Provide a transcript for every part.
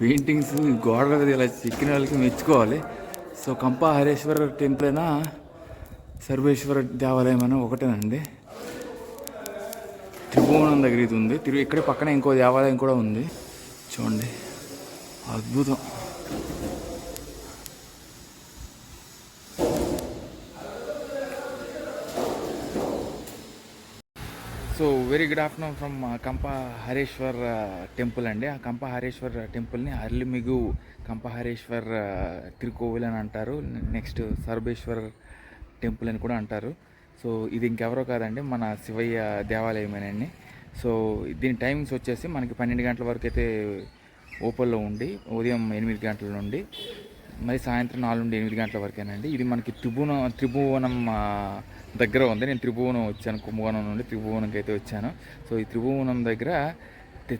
Paintings గోడలకు ఇలా చిక్కిన వాళ్ళకి మెచ్చుకోవాలి. సో కంప హరేశ్వర టెంపుల్ అయినా సర్వేశ్వర దేవాలయం అయినా ఒకటేనండి. త్రిభువనం దగ్గర ఇది ఉంది. తిరుగు ఇక్కడే పక్కన ఇంకో దేవాలయం కూడా ఉంది. చూడండి. అద్భుతం. So very good afternoon from Kampa Hareshwar temple అండి. ఆ కంప హరేశ్వర్ టెంపుల్ని అర్లిమిగు కంప హరేశ్వర్ uh, తిరుకోవిల్ అని అంటారు. నెక్స్ట్ సర్వేశ్వర్ టెంపుల్ అని కూడా అంటారు. సో ఇది ఇంకెవరో కాదండి మన శివయ్య దేవాలయమేనండి. సో దీని టైమింగ్స్ వచ్చేసి మనకి పన్నెండు గంటల వరకు అయితే ఓపెన్లో ఉండి ఉదయం ఎనిమిది గంటల నుండి మరి సాయంత్రం నాలుగు నుండి ఎనిమిది గంటల వరకేనండి. ఇది మనకి త్రిభువనం త్రిభువనం దగ్గర ఉంది. నేను త్రిభువనం వచ్చాను. కుంభకోణం నుండి త్రిభువనంకి అయితే వచ్చాను. సో ఈ త్రిభువనం దగ్గర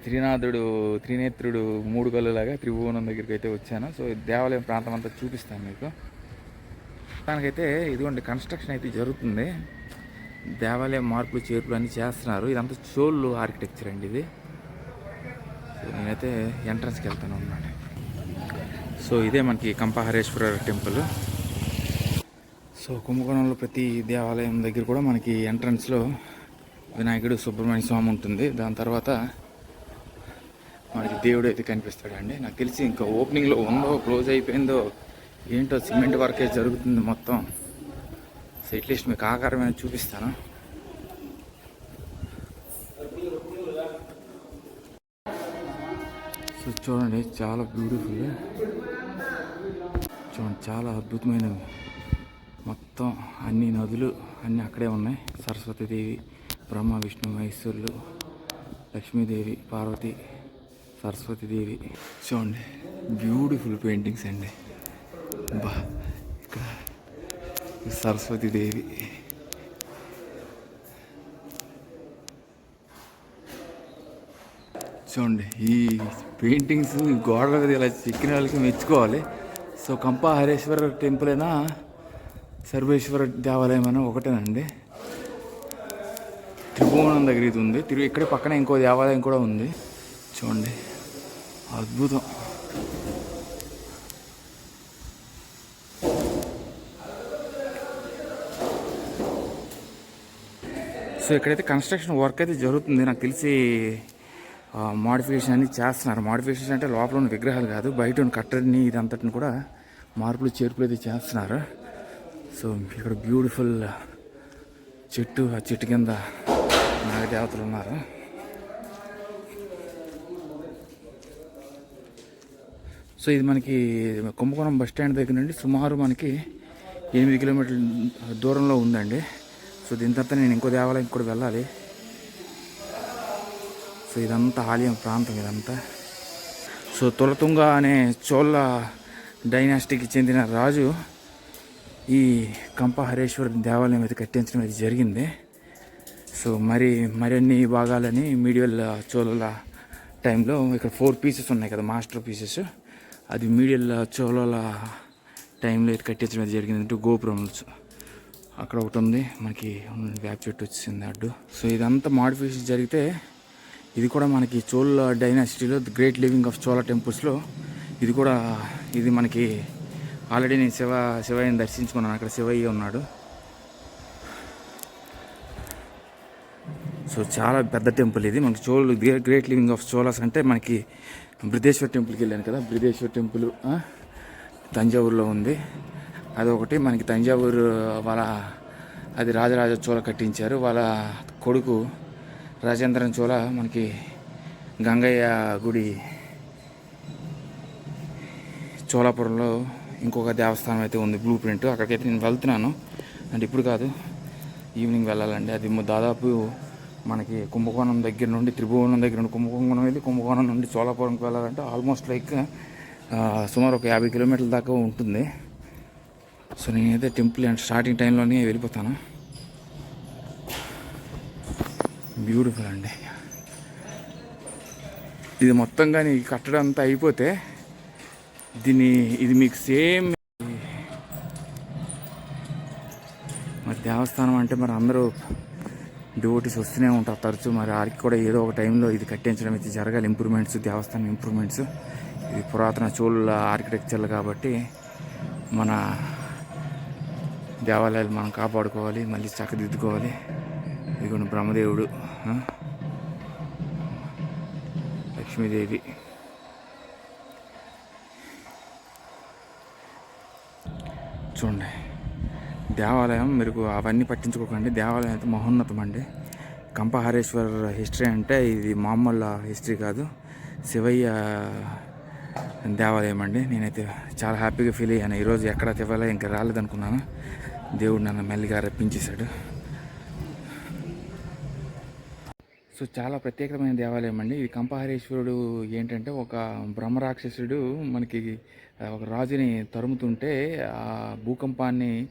త్రినాథుడు త్రినేత్రుడు మూడు కళ్ళులాగా త్రిభువనం దగ్గరికి అయితే వచ్చాను. సో ఈ దేవాలయం ప్రాంతం అంతా చూపిస్తాను మీకు. దానికైతే ఇదిగోండి కన్స్ట్రక్షన్ అయితే జరుగుతుంది. దేవాలయం మార్పులు చేర్పులు అన్నీ చేస్తున్నారు. ఇదంతా చోళ్ళు ఆర్కిటెక్చర్ అండి ఇది. సో నేనైతే ఎంట్రన్స్కి వెళ్తాను అన్నమాట. సో ఇదే మనకి కంపహరేశ్వర టెంపుల్. సో కుంభకోణంలో ప్రతి దేవాలయం దగ్గర కూడా మనకి ఎంట్రన్స్లో వినాయకుడు సుబ్రహ్మణ్య స్వామి ఉంటుంది. దాని తర్వాత మనకి దేవుడు అయితే కనిపిస్తాడండి. నాకు తెలిసి ఇంకా ఓపెనింగ్లో ఉందో క్లోజ్ అయిపోయిందో ఏంటో సిమెంట్ వర్కే జరుగుతుంది మొత్తం. సో అట్లీస్ట్ మీకు ఆకారమైన చూపిస్తాను? సో చూడండి చాలా బ్యూటిఫుల్ చూడండి చాలా అద్భుతమైనవి. మొత్తం అన్ని నదులు అన్నీ అక్కడే ఉన్నాయి. సరస్వతీదేవి బ్రహ్మ విష్ణు మహేశ్వరులు లక్ష్మీదేవి పార్వతి సరస్వతీదేవి చూడండి బ్యూటిఫుల్ పెయింటింగ్స్ అండి. బా ఇక్కడ సరస్వతీదేవి చూడండి ఈ పెయింటింగ్స్ గోడలకి గోడలకు ఇలా చిక్కిన వాళ్ళకి మెచ్చుకోవాలి. సో కంప హరేశ్వర టెంపుల్ అయినా సర్వేశ్వర దేవాలయం అయినా ఒకటేనండి. త్రిభువనం దగ్గర ఇది ఉంది. తిరుగు ఇక్కడే పక్కన ఇంకో దేవాలయం కూడా ఉంది. చూడండి. అద్భుతం. సో ఇక్కడైతే కన్స్ట్రక్షన్ వర్క్ అయితే జరుగుతుంది. నాకు తెలిసి మాడిఫికేషన్ అని చేస్తున్నారు. మాడిఫికేషన్ అంటే లోపల ఉన్న విగ్రహాలు కాదు బయట ఉన్న కట్టడిని ఇదంతటిని కూడా మార్పులు చేర్పులు అయితే చేస్తున్నారు? సో ఇక్కడ బ్యూటిఫుల్ చెట్టు ఆ చెట్టు కింద నాగదేవతలు ఉన్నారు? సో ఇది మనకి కుంభకోణం బస్ స్టాండ్ దగ్గర నుండి సుమారు మనకి ఎనిమిది కిలోమీటర్ల దూరంలో ఉందండి. సో దీని తర్వాత నేను ఇంకో దేవాలయం కూడా వెళ్ళాలి. సో ఇదంతా ఆలయం ప్రాంతం ఇదంతా. సో తొలతుంగ అనే చోళ్ళ డైనాసిటీకి చెందిన రాజు ఈ కంపహరేశ్వర దేవాలయం అయితే కట్టించడం అయితే జరిగింది. సో మరి మరిన్ని భాగాలని మీడియల్ చోళల టైంలో ఇక్కడ ఫోర్ పీసెస్ ఉన్నాయి కదా మాస్టర్ పీసెస్. అది మీడియల్ చోళల టైంలో అయితే కట్టించడం అయితే జరిగింది. అంటే గోపురములు అక్కడ ఒకటి ఉంది. మనకి వేప చెట్టు వచ్చింది అడ్డు. సో ఇదంతా మాడిఫికేషన్ జరిగితే ఇది కూడా మనకి చోళ డైనాసిటీలో గ్రేట్ లివింగ్ ఆఫ్ చోళ టెంపుల్స్లో ఇది కూడా ఇది మనకి ఆల్రెడీ నేను శివ శివయ్యని దర్శించుకున్నాను. అక్కడ శివయ్య ఉన్నాడు. సో చాలా పెద్ద టెంపుల్ ఇది. మనకి Chola great living of Cholas అంటే మనకి బృదేశ్వర్ టెంపుల్కి వెళ్ళాను కదా. బృదేశ్వర్ టెంపుల్ తంజావూరులో ఉంది. అదొకటి మనకి తంజావూరు వాళ్ళ అది రాజరాజ చోళ కట్టించారు. వాళ్ళ కొడుకు రాజేంద్రన్ చోళ మనకి గంగయ్య గుడి చోళాపురంలో ఇంకొక దేవస్థానం అయితే ఉంది బ్లూ ప్రింట్ అక్కడికైతే నేను వెళ్తున్నాను. అంటే ఇప్పుడు కాదు ఈవినింగ్ వెళ్ళాలండి. అది దాదాపు మనకి కుంభకోణం దగ్గర నుండి త్రిభువనం దగ్గర నుండి కుంభకోణం వెళ్ళి కుంభకోణం నుండి చోళాపురంకి వెళ్ళాలంటే ఆల్మోస్ట్ లైక్ సుమారు ఒక యాభై కిలోమీటర్ల దాకా ఉంటుంది. సో నేనైతే టెంపుల్ అండ్ స్టార్టింగ్ టైంలోనే వెళ్ళిపోతాను. బ్యూటిఫుల్ అండి. ఇది మొత్తం కానీ కట్టడం అంతా అయిపోతే దీన్ని ఇది మీకు సేమ్ మరి దేవస్థానం అంటే మరి అందరూ డ్యూటీస్ వస్తూనే ఉంటారు తరచూ. మరి వారికి కూడా ఏదో ఒక టైంలో ఇది కట్టించడం అయితే జరగాలి. ఇంప్రూవ్మెంట్స్ దేవస్థానం ఇంప్రూవ్మెంట్స్ ఇది పురాతన చోళ ఆర్కిటెక్చర్లు కాబట్టి మన దేవాలయాలు మనం కాపాడుకోవాలి మళ్ళీ చక్కదిద్దుకోవాలి. ఇదిగోండి బ్రహ్మదేవుడు లక్ష్మీదేవి. చూడండి. దేవాలయం మీరు అవన్నీ పట్టించుకోకండి. దేవాలయం అయితే మహోన్నతం అండి. కంపహారేశ్వర్ హిస్టరీ అంటే ఇది మామూలు హిస్టరీ కాదు. శివయ్య దేవాలయం అండి. నేనైతే చాలా హ్యాపీగా ఫీల్ అయ్యాను. ఈరోజు ఎక్కడ తివ్వాలో ఇంకా రాలేదనుకున్నాను. దేవుడు నన్ను మెల్లిగా రప్పించేశాడు. సో చాలా ప్రత్యేకమైన దేవాలయం అండి. ఇది కంపహరేశ్వరుడు ఏంటంటే ఒక బ్రహ్మరాక్షసుడు మనకి ఒక రాజుని తరుముతుంటే ఆ భూకంపాన్ని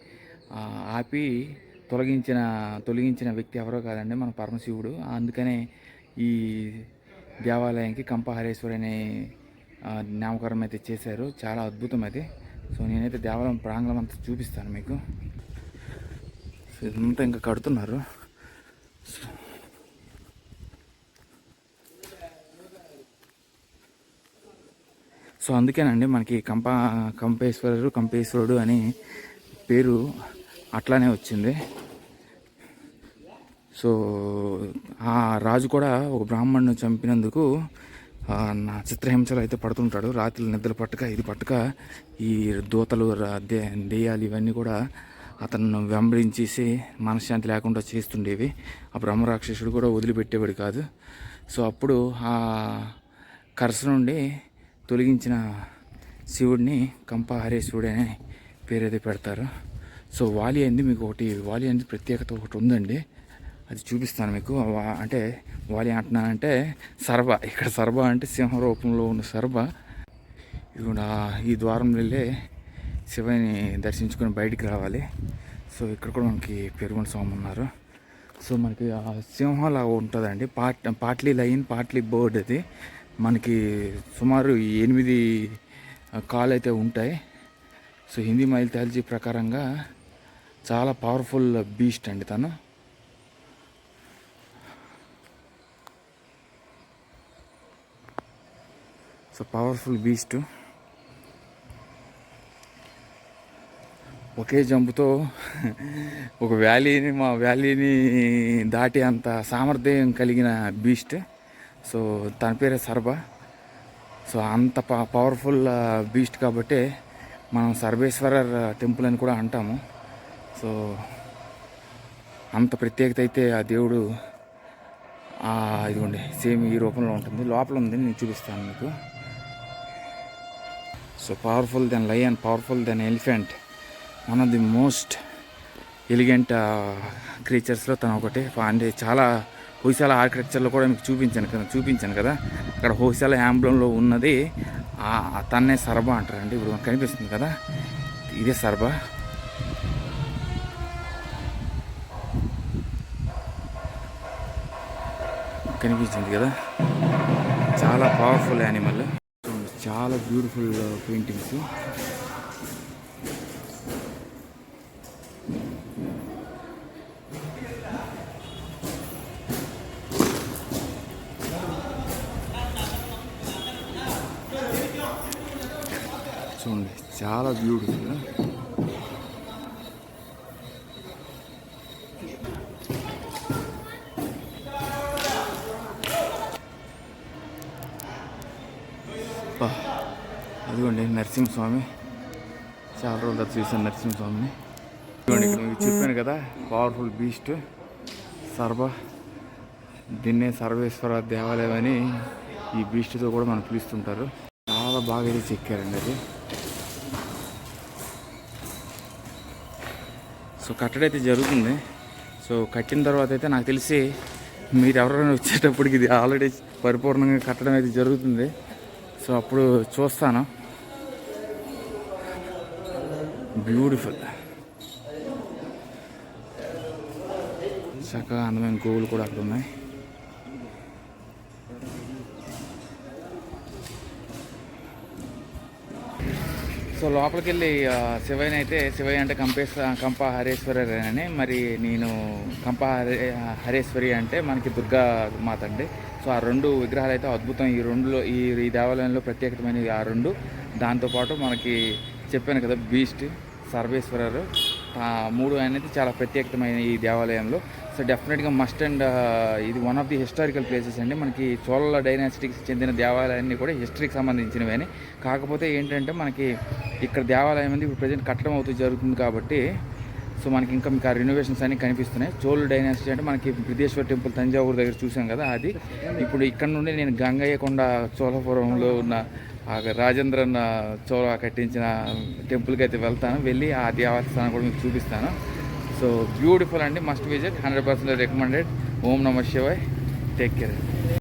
ఆపి తొలగించిన తొలగించిన వ్యక్తి ఎవరో కాదండి మన పరమశివుడు. అందుకనే ఈ దేవాలయానికి కంపహరేశ్వరి అనే నామకరణం అయితే చేశారు. చాలా అద్భుతం అది. సో నేనైతే దేవాలయం ప్రాంగణం అంతా చూపిస్తాను మీకు. సో ఇదంతా ఇంకా కడుతున్నారు. సో సో అందుకేనండి మనకి కంప కంపేశ్వరుడు కంపేశ్వరుడు అని పేరు అట్లానే వచ్చింది. సో ఆ రాజు కూడా ఒక బ్రాహ్మణ్ణి చంపినందుకు నా చిత్రహింసలు అయితే పడుతుంటాడు. రాత్రులు నిద్ర పట్టక ఇది పట్టక ఈ దూతలు రా- దే దెయ్యాలు ఇవన్నీ కూడా అతను వెంబడించేసి మనశ్శాంతి లేకుండా చేస్తుండేవి. ఆ బ్రహ్మరాక్షసుడు కూడా వదిలిపెట్టేవాడు కాదు. సో అప్పుడు ఆ కరస నుండి తొలగించిన శివుడిని కంపహరేశ్వరుడు అనే అయితే పెడతారు. సో వాలి అనేది మీకు ఒకటి వాలి అనేది ప్రత్యేకత ఒకటి ఉందండి. అది చూపిస్తాను మీకు. అంటే వాలి అంటున్నానంటే సర్బ ఇక్కడ సర్బ అంటే సింహ రూపంలో ఉన్న సర్బ ఇది ఈ ద్వారం వెళ్ళే శివని దర్శించుకొని బయటికి రావాలి. సో ఇక్కడ కూడా మనకి పెరుగుని స్వామి ఉన్నారు. సో మనకి ఆ సింహంలా ఉంటుందండి. పాట్ పాట్లీ లైన్ పాట్లీ బోర్డ్ అది. మనకి సుమారు ఎనిమిది కాల్ అయితే ఉంటాయి. సో హిందీ మైల్ తాల్జీ ప్రకారంగా చాలా పవర్ఫుల్ బీస్ట్ అండి తను. So powerful beast. ఒకే జంపుతో ఒక వ్యాలీని మా వ్యాలీని దాటి అంత సామర్థ్యం కలిగిన బీస్ట్. సో తన పేరే సర్బ. సో అంత ప పవర్ఫుల్ బీస్ట్ కాబట్టి మనం సర్వేశ్వరర్ టెంపుల్ అని కూడా అంటాము. సో అంత ప్రత్యేకత అయితే ఆ దేవుడు ఇదిగోండి సేమ్ ఈ రూపంలో ఉంటుంది. లోపల ఉంది నేను చూపిస్తాను మీకు. So powerful then lion powerful then elephant one of the most elegant క్రీచర్స్లో తను ఒకటి. అంటే చాలా హోయిసాల ఆర్కిటెక్చర్లో కూడా మీకు చూపించాను కదా చూపించాను కదా. అక్కడ హోయిసాల యాంబ్లంలో ఉన్నది. తన్నే సర్బ అంటారండి ఇప్పుడు కనిపిస్తుంది కదా. ఇదే సర్బ. కనిపించింది కదా. చాలా పవర్ఫుల్ యానిమల్ చాలా బ్యూటిఫుల్ పెయింటింగ్స్ చూడండి. చాలా బ్యూటిఫుల్ అదిగోండి నరసింహస్వామి చాలా రోజుల తర్వాత చూసాను నరసింహస్వామిని ఇదిగోండి ఇక్కడ మీకు చెప్పాను కదా పవర్ఫుల్ బీస్ట్ సర్వ దీన్నే సర్వేశ్వర దేవాలయం అని ఈ బీస్ట్తో కూడా మనం పిలుస్తుంటారు. చాలా బాగా అయితే చెక్కారండి అది. సో కట్టడం అయితే జరుగుతుంది. సో కట్టిన తర్వాత అయితే నాకు తెలిసి మీరు ఎవరైనా వచ్చేటప్పటికి ఇది ఆల్రెడీ పరిపూర్ణంగా కట్టడం అయితే జరుగుతుంది. సో అప్పుడు చూస్తాను. బ్యూటిఫుల్. చక్కగా అందమైన గోవులు కూడా అక్కడ ఉన్నాయి. సో లోపలికి వెళ్ళి ఆ, శివయ్యని అయితే శివయ్య అంటే కంపేశ కంప హరేశ్వరి అని మరి నేను కంప హరే హరేశ్వరి అంటే మనకి దుర్గా మాత అండి. సో ఆ రెండు విగ్రహాలు అయితే అద్భుతం. ఈ రెండులో ఈ ఈ దేవాలయంలో ప్రత్యేకతమైనవి ఆ రెండు. దాంతోపాటు మనకి చెప్పాను కదా బీస్ట్ సర్వేశ్వరరు. మూడు అనేది చాలా ప్రత్యేకమైన ఈ దేవాలయంలో. సో డెఫినెట్గా మస్ట్ అండ్ ఇది one of the historical places అండి. మనకి చోళ డైనాసిటీకి చెందిన దేవాలయాన్ని కూడా హిస్టరీకి సంబంధించినవి అని. కాకపోతే ఏంటంటే మనకి ఇక్కడ దేవాలయం అనేది ఇప్పుడు ప్రజెంట్ కట్టడం అవుతూ జరుగుతుంది కాబట్టి సో మనకి ఇంకా మీకు ఆ రెనోవేషన్స్ అన్ని కనిపిస్తున్నాయి. చోళ డైనాసిటీ అంటే మనకి బృహదేశ్వర టెంపుల్ తంజావూరు దగ్గర చూసాం కదా అది. ఇప్పుడు ఇక్కడ నుండి నేను గంగయ్య కొండ చోళపురంలో ఉన్న ఆ రాజేంద్రన్ చోళ కట్టించిన టెంపుల్కి అయితే వెళ్తాను. వెళ్ళి ఆ దేవస్థానం కూడా మీకు చూపిస్తాను. సో బ్యూటిఫుల్ అండి must visit hundred percent recommended. ఓం నమ శివాయ్. Take care.